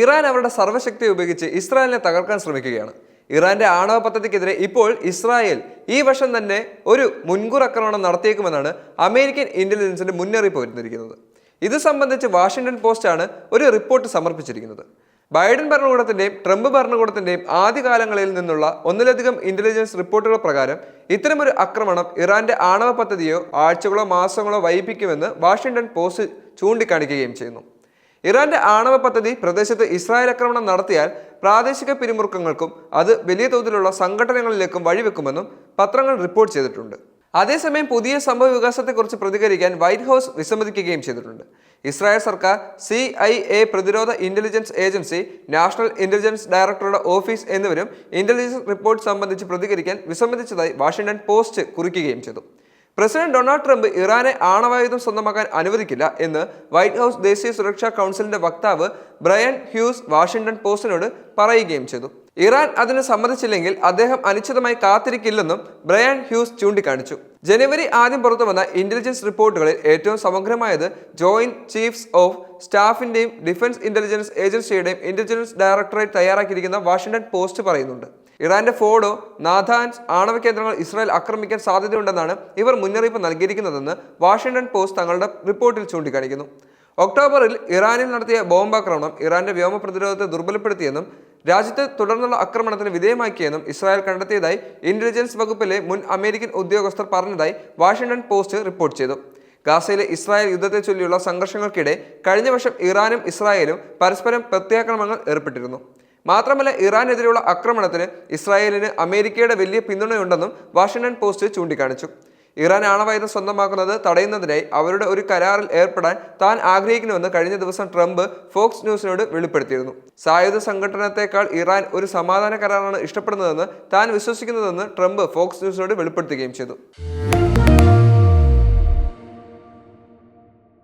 Iran അവരുടെ സർവശക്തി ഉപയോഗിച്ച് ഇസ്രായേലിനെ തകർക്കാൻ ശ്രമിക്കുകയാണ്. ഇറാന്റെ ആണവ പദ്ധതിക്കെതിരെ ഇപ്പോൾ ഇസ്രായേൽ ഈ വർഷം തന്നെ ഒരു മുൻകൂർ ആക്രമണം നടത്തിയേക്കുമെന്നാണ് അമേരിക്കൻ ഇന്റലിജൻസിന്റെ മുന്നറിയിപ്പ് വരുന്നിരിക്കുന്നത് ഇത് സംബന്ധിച്ച് വാഷിംഗ്ടൺ ആണ് ഒരു റിപ്പോർട്ട് സമർപ്പിച്ചിരിക്കുന്നത്. ബൈഡൻ ഭരണകൂടത്തിന്റെയും ട്രംപ് ഭരണകൂടത്തിന്റെയും ആദ്യകാലങ്ങളിൽ നിന്നുള്ള ഒന്നിലധികം ഇന്റലിജൻസ് റിപ്പോർട്ടുകൾ പ്രകാരം ഇത്തരമൊരു ആക്രമണം ഇറാന്റെ ആണവ പദ്ധതിയോ ആഴ്ചകളോ മാസങ്ങളോ വൈകിപ്പിക്കുമെന്ന് വാഷിംഗ്ടൺ പോസ്റ്റ് ചൂണ്ടിക്കാണിക്കുകയും ചെയ്യുന്നു. ഇറാന്റെ ആണവ പദ്ധതി പ്രദേശത്ത് ഇസ്രായേൽ ആക്രമണം നടത്തിയാൽ പ്രാദേശിക പിരിമുറുക്കങ്ങൾക്കും അത് വലിയ തോതിലുള്ള സംഘടനകളിലേക്കും വഴിവെക്കുമെന്നും പത്രങ്ങൾ റിപ്പോർട്ട് ചെയ്തിട്ടുണ്ട്. അതേസമയം പുതിയ സംഭവ വികാസത്തെക്കുറിച്ച് പ്രതികരിക്കാൻ വൈറ്റ് ഹൗസ് വിസമ്മതിക്കുകയും ചെയ്തിട്ടുണ്ട്. ഇസ്രായേൽ സർക്കാർ സി ഐ എ പ്രതിരോധ ഇന്റലിജൻസ് ഏജൻസി നാഷണൽ ഇന്റലിജൻസ് ഡയറക്ടറുടെ ഓഫീസ് എന്നിവരും ഇന്റലിജൻസ് റിപ്പോർട്ട് സംബന്ധിച്ച് പ്രതികരിക്കാൻ വിസമ്മതിച്ചതായി വാഷിംഗ്ടൺ പോസ്റ്റ് കുറിക്കുകയും ചെയ്തു. പ്രസിഡന്റ് ഡൊണാൾഡ് ട്രംപ് ഇറാനെ ആണവായുധം സ്വന്തമാക്കാൻ അനുവദിക്കില്ല എന്ന് വൈറ്റ് ഹൗസ് ദേശീയ സുരക്ഷാ കൗൺസിലിന്റെ വക്താവ് ബ്രയൻ ഹ്യൂസ് വാഷിംഗ്ടൺ പോസ്റ്റിനോട് പറയുകയും ചെയ്തു. ഇറാൻ അതിന് സമ്മതിച്ചില്ലെങ്കിൽ അദ്ദേഹം അനിശ്ചിതമായി കാത്തിരിക്കില്ലെന്നും ബ്രയൻ ഹ്യൂസ് ചൂണ്ടിക്കാണിച്ചു. ജനുവരി ആദ്യം പുറത്തു വന്ന ഇന്റലിജൻസ് റിപ്പോർട്ടുകളിൽ ഏറ്റവും സമഗ്രമായത് ജോയിന്റ് ചീഫ്സ് ഓഫ് സ്റ്റാഫിന്റെയും ഡിഫൻസ് ഇന്റലിജൻസ് ഏജൻസിയുടെയും ഇന്റലിജൻസ് ഡയറക്ടറേറ്റ് തയ്യാറാക്കിയിരിക്കുന്ന വാഷിംഗ്ടൺ പോസ്റ്റ് പറയുന്നുണ്ട്. ഇറാന്റെ ഫോഡോ നാഥാൻസ് ആണവ കേന്ദ്രങ്ങൾ ഇസ്രായേൽ ആക്രമിക്കാൻ സാധ്യതയുണ്ടെന്നാണ് ഇവർ മുന്നറിയിപ്പ് നൽകിയിരിക്കുന്നതെന്ന് വാഷിംഗ്ടൺ പോസ്റ്റ് തങ്ങളുടെ റിപ്പോർട്ടിൽ ചൂണ്ടിക്കാണിക്കുന്നു. ഒക്ടോബറിൽ ഇറാനിൽ നടത്തിയ ബോംബാക്രമണം ഇറാന്റെ വ്യോമ പ്രതിരോധത്തെ ദുർബലപ്പെടുത്തിയെന്നും രാജ്യത്ത് തുടർന്നുള്ള ആക്രമണത്തിന് വിധേയമാക്കിയെന്നും ഇസ്രായേൽ കണ്ടെത്തിയതായി ഇന്റലിജൻസ് വകുപ്പിലെ മുൻ അമേരിക്കൻ ഉദ്യോഗസ്ഥർ പറഞ്ഞതായി വാഷിംഗ്ടൺ പോസ്റ്റ് റിപ്പോർട്ട് ചെയ്തു. ഗാസയിലെ ഇസ്രായേൽ യുദ്ധത്തെ ചൊല്ലിയുള്ള സംഘർഷങ്ങൾക്കിടെ കഴിഞ്ഞ വർഷം ഇറാനും ഇസ്രായേലും പരസ്പരം പ്രത്യാക്രമണങ്ങൾ ഏർപ്പെട്ടിരുന്നു. മാത്രമല്ല ഇറാനെതിരെയുള്ള ആക്രമണത്തിന് ഇസ്രായേലിന് അമേരിക്കയുടെ വലിയ പിന്തുണയുണ്ടെന്നും വാഷിംഗ്ടൺ പോസ്റ്റ് ചൂണ്ടിക്കാണിച്ചു. ഇറാൻ ആണവായുധം സ്വന്തമാക്കുന്നത് തടയുന്നതിനായി അവരുടെ ഒരു കരാറിൽ ഏർപ്പെടാൻ താൻ ആഗ്രഹിക്കുന്നുവെന്ന് കഴിഞ്ഞ ദിവസം ട്രംപ് ഫോക്സ് ന്യൂസിനോട് വെളിപ്പെടുത്തിയിരുന്നു. സായുധ സംഘടനത്തെക്കാൾ ഇറാൻ ഒരു സമാധാന കരാറാണ് ഇഷ്ടപ്പെടുന്നതെന്ന് താൻ വിശ്വസിക്കുന്നതെന്ന് ട്രംപ് ഫോക്സ് ന്യൂസിനോട് വെളിപ്പെടുത്തുകയും ചെയ്തു.